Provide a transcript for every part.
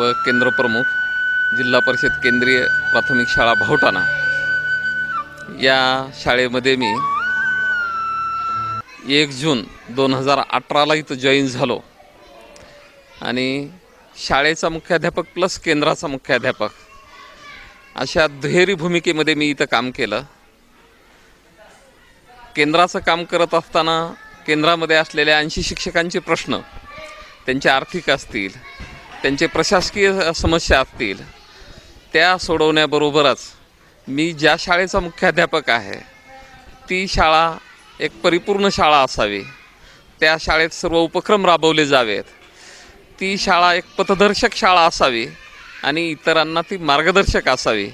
व केंद्रप्रमुख जिल्हा परिषद केंद्रीय प्राथमिक शाळा भावटाणा. या शाळेमध्ये मी एक जून दोन हजार अठराला इथं जॉईन झालो. आणि शाळेचा मुख्याध्यापक प्लस केंद्राचा मुख्याध्यापक अशा दुहेरी भूमिकेमध्ये मी इथं काम केलं. केंद्राचं काम करत असताना केंद्रामध्ये असलेल्या ऐंशी शिक्षकांचे प्रश्न त्यांचे आर्थिक असतील त्यांचे प्रशासकीय समस्या असतील त्या सोडवण्याबरोबरच मी ज्या शाळेचा मुख्याध्यापक आहे ती शाळा एक परिपूर्ण शाळा असावी. त्या शाळेत सर्व उपक्रम राबवले जावेत. ती शाळा एक पथदर्शक शाळा असावी आणि इतरांना ती मार्गदर्शक असावी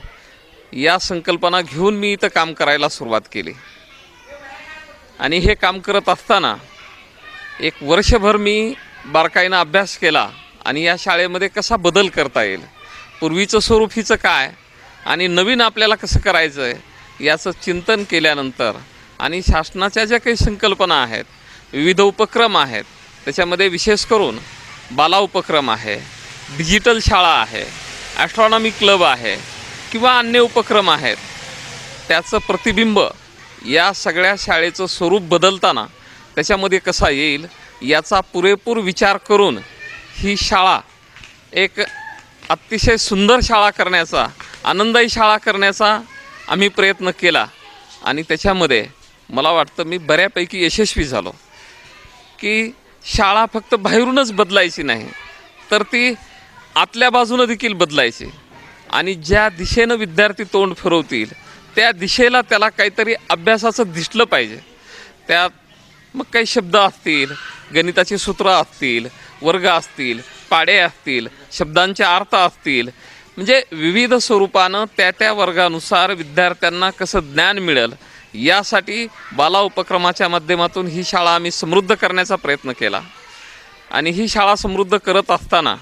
या संकल्पना घेऊन मी इथं काम करायला सुरुवात केली. आणि हे काम करत असताना एक वर्षभर मी बारकाईनं अभ्यास केला. आणि या शाळेमध्ये कसा बदल करता येईल? पूर्वीचं स्वरूप हिचं काय? आणि नवीन आपल्याला कसं करायचं आहे याचं चिंतन केल्यानंतर आणि शासनाच्या ज्या काही संकल्पना आहेत विविध उपक्रम आहेत त्याच्यामध्ये विशेष करून बाला उपक्रम आहे डिजिटल शाळा आहे ॲस्ट्रॉनॉमी क्लब आहे किंवा अन्य उपक्रम आहेत त्याचं प्रतिबिंब या सगळ्या शाळेचं स्वरूप बदलताना त्याच्यामध्ये कसा येईल याचा पुरेपूर विचार करून ही शाळा एक अतिशय सुंदर शाळा करण्याचा आनंदायी शाळा करण्याचा आम्ही प्रयत्न केला. आणि त्याच्यामध्ये मला वाटतं मी बऱ्यापैकी यशस्वी झालो. की शाळा फक्त बाहेरूनच बदलायची नाही तर ती आतल्या बाजूनं देखील बदलायची. आणि ज्या दिशेनं विद्यार्थी तोंड फिरवतील त्या दिशेला त्याला काहीतरी अभ्यासाचं दिसलं पाहिजे. त्यात मग काही शब्द असतील गणिताची सूत्र असतील वर्ग असतील पाडे असतील शब्दांचे अर्थ असतील. म्हणजे विविध स्वरूपानं त्या त्या वर्गानुसार विद्यार्थ्यांना कसं ज्ञान मिळेल यासाठी बाला उपक्रमाच्या माध्यमातून ही शाळा आम्ही समृद्ध करण्याचा प्रयत्न केला. आणि ही शाळा समृद्ध करत असताना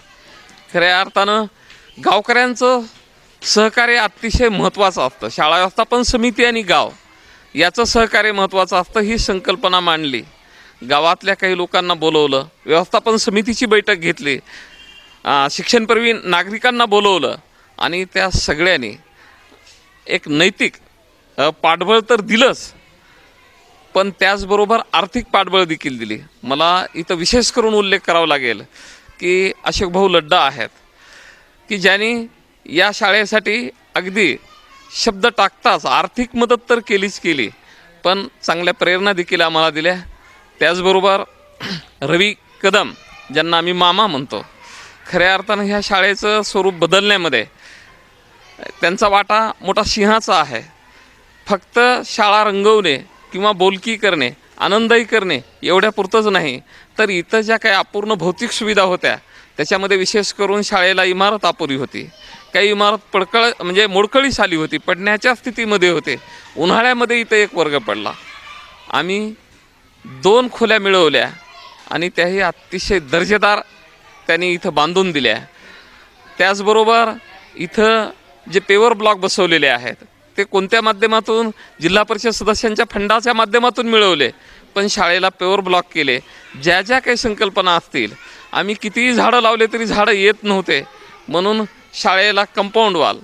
खऱ्या अर्थानं गावकऱ्यांचं सहकार्य अतिशय महत्त्वाचं असतं. शाळा व्यवस्थापन समिती आणि गाव याचं सहकार्य महत्त्वाचं असतं ही संकल्पना मांडली. गावातल्या काही लोकांना बोलवलं व्यवस्थापन समितीची बैठक घेतली शिक्षणपर्वी नागरिकांना बोलवलं आणि त्या सगळ्यांनी एक नैतिक पाठबळ तर दिलंच पण त्याचबरोबर आर्थिक पाठबळ देखील दिली. मला इथं विशेष करून उल्लेख करावा लागेल की अशोक भाऊ लड्डा आहेत की ज्यांनी या शाळेसाठी अगदी शब्द टाकताच आर्थिक मदत तर केलीच केली पण चांगल्या प्रेरणा देखील आम्हाला दिल्या. त्याचबरोबर रवी कदम ज्यांना आम्ही मामा म्हणतो खऱ्या अर्थानं ह्या शाळेचं स्वरूप बदलण्यामध्ये त्यांचा वाटा मोठा सिंहाचा आहे. फक्त शाळा रंगवणे किंवा बोलकी करणे आनंदही करणे एवढ्यापुरतंच नाही तर इथं ज्या काही अपूर्ण भौतिक सुविधा होत्या त्याच्यामध्ये विशेष करून शाळेला इमारत अपुरी होती. काही इमारत पडकळ म्हणजे मोडकळीस आली होती पडण्याच्या स्थितीमध्ये होते. उन्हाळ्यामध्ये इथं एक वर्ग पडला. आम्ही दोन खोल्या मिळवल्या आणि त्याही अतिशय दर्जेदार त्यांनी इथं बांधून दिल्या. त्याचबरोबर इथं जे पेवर ब्लॉक बसवलेले आहेत ते कोणत्या माध्यमातून? जिल्हा परिषद सदस्यांच्या फंडाच्या माध्यमातून मिळवले. पण शाळेला पेवर ब्लॉक केले. ज्या ज्या काही संकल्पना असतील आम्ही कितीही झाडं लावले तरी झाडं येत नव्हते. म्हणून शाळेला कंपाऊंड वाल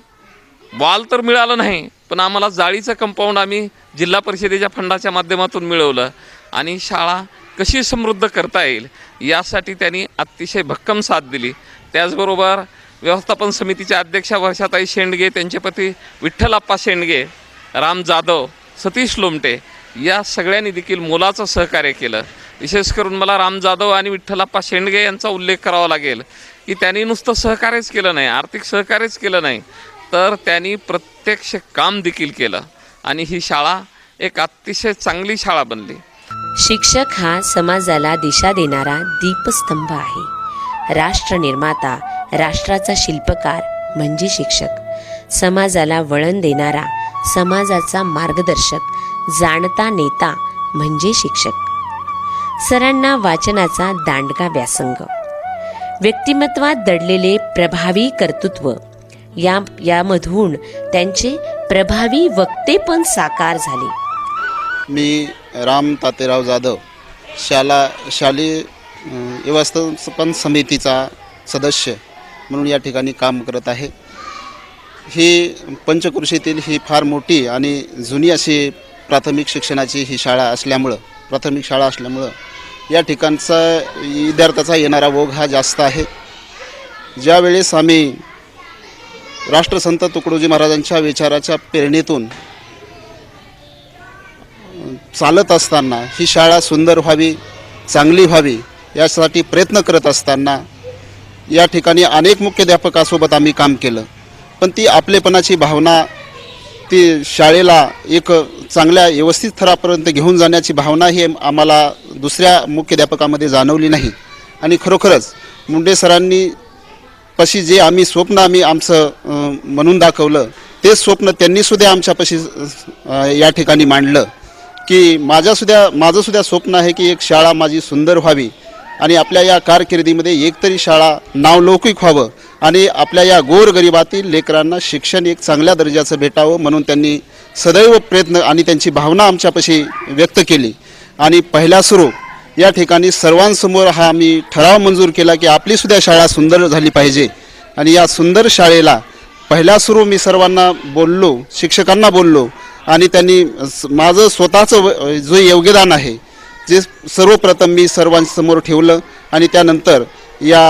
वाल तर मिळालं नाही पण आम्हाला जाळीचं कंपाऊंड आम्ही जिल्हा परिषदेच्या फंडाच्या माध्यमातून मिळवलं आणि शाळा कशी समृद्ध करता येईल यासाठी त्यांनी अतिशय भक्कम साथ दिली. त्याचबरोबर व्यवस्थापन समितीच्या अध्यक्षा वर्षाताई शेंडगे त्यांचे पती विठ्ठलाप्पा शेंडगे राम जाधव सतीश लोमटे या सगळ्यांनी देखील मोलाचं सहकार्य केलं. विशेष करून मला राम जाधव आणि विठ्ठलाप्पा शेंडगे यांचा उल्लेख करावा लागेल. की त्यांनी नुसतं सहकार्यच केलं नाही आर्थिक सहकार्यच केलं नाही तर त्यांनी प्रत्यक्ष काम देखील केलं. आणि ही शाळा एक अतिशय चांगली शाळा बनली. शिक्षक हा समाजाला दिशा देणारा दीपस्तंभ आहे. राष्ट्र निर्माता राष्ट्राचा शिल्पकार म्हणजे शिक्षक. समाजाला वळण देणारा समाजाचा मार्गदर्शक जाणता नेता म्हणजे शिक्षक. सरांना वाचनाचा दांडगा व्यासंग. व्यक्तिमत्वात दडलेले प्रभावी कर्तृत्व. या यामधून त्यांचे प्रभावी वक्तेपण साकार झाले. मी राम तातेराव जाधव शाला शालेय व्यवस्थापन समितीचा सदस्य म्हणून या ठिकाणी काम करत आहे. ही पंचकृषीतील ही फार मोठी आणि जुनी अशी प्राथमिक शिक्षणाची ही शाळा असल्यामुळं प्राथमिक शाळा असल्यामुळं या ठिकाणचा विद्यार्थ्याचा येणारा ओघ हा जास्त आहे. ज्यावेळेस आम्ही राष्ट्रसंत तुकडोजी महाराजांच्या विचाराच्या प्रेरणेतून चालत असताना ही शाळा सुंदर व्हावी चांगली व्हावी यासाठी प्रयत्न करत असताना या ठिकाणी अनेक मुख्याध्यापकासोबत आम्ही काम केलं. पण ती आपलेपणाची भावना ती शाळेला एक चांगल्या व्यवस्थित थरापर्यंत घेऊन जाण्याची भावना ही आम्हाला दुसऱ्या मुख्याध्यापकामध्ये जाणवली नाही. आणि खरोखरच मुंडे सरांनी पशी जे आम्ही स्वप्न आम्ही आमचं म्हणून दाखवलं ते स्वप्न त्यांनीसुद्धा आमच्यापाशी या ठिकाणी मांडलं की माझ्यासुद्धा माझंसुद्धा स्वप्न आहे की एक शाळा माझी सुंदर व्हावी आणि आपल्या या कारकिर्दीमध्ये एकतरी शाळा नावलौकिक व्हावं. आणि आपल्या या गोरगरिबातील लेकरांना शिक्षण एक चांगल्या दर्जाचं भेटावं म्हणून त्यांनी सदैव प्रयत्न आणि त्यांची भावना आमच्यापाशी व्यक्त केली. आणि पहिला सुरू या ठिकाणी सर्वांसमोर हा आम्ही ठराव मंजूर केला की आपलीसुद्धा शाळा सुंदर झाली पाहिजे. आणि या सुंदर शाळेला पहिला सुरू मी सर्वांना बोललो शिक्षकांना बोललो आणि त्यांनी माझं स्वतःचं जे जो योगदान आहे जे सर्वप्रथम मी सर्वांसमोर ठेवलं आणि त्यानंतर या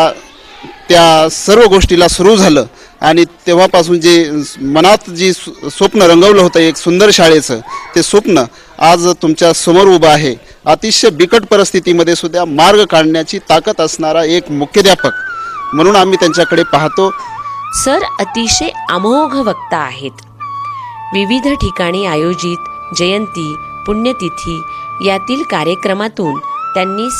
त्या सर्व गोष्टीला सुरू झालं. आणि तेव्हापासून जे मनात जी स्वप्न रंगवलं होतं एक सुंदर शाळेचं ते स्वप्न आज तुमच्यासमोर उभं आहे. अतिशय बिकट परिस्थितीमध्ये सुद्धा मार्ग काढण्याची ताकद असणारा एक मुख्याध्यापक म्हणून आम्ही त्यांच्याकडे पाहतो. सर अतिशय अमोघ वक्ता आहेत. विविध ठिकाणी आयोजित जयंती पुण्यतिथी यातील कार्यक्रमातून त्यांनी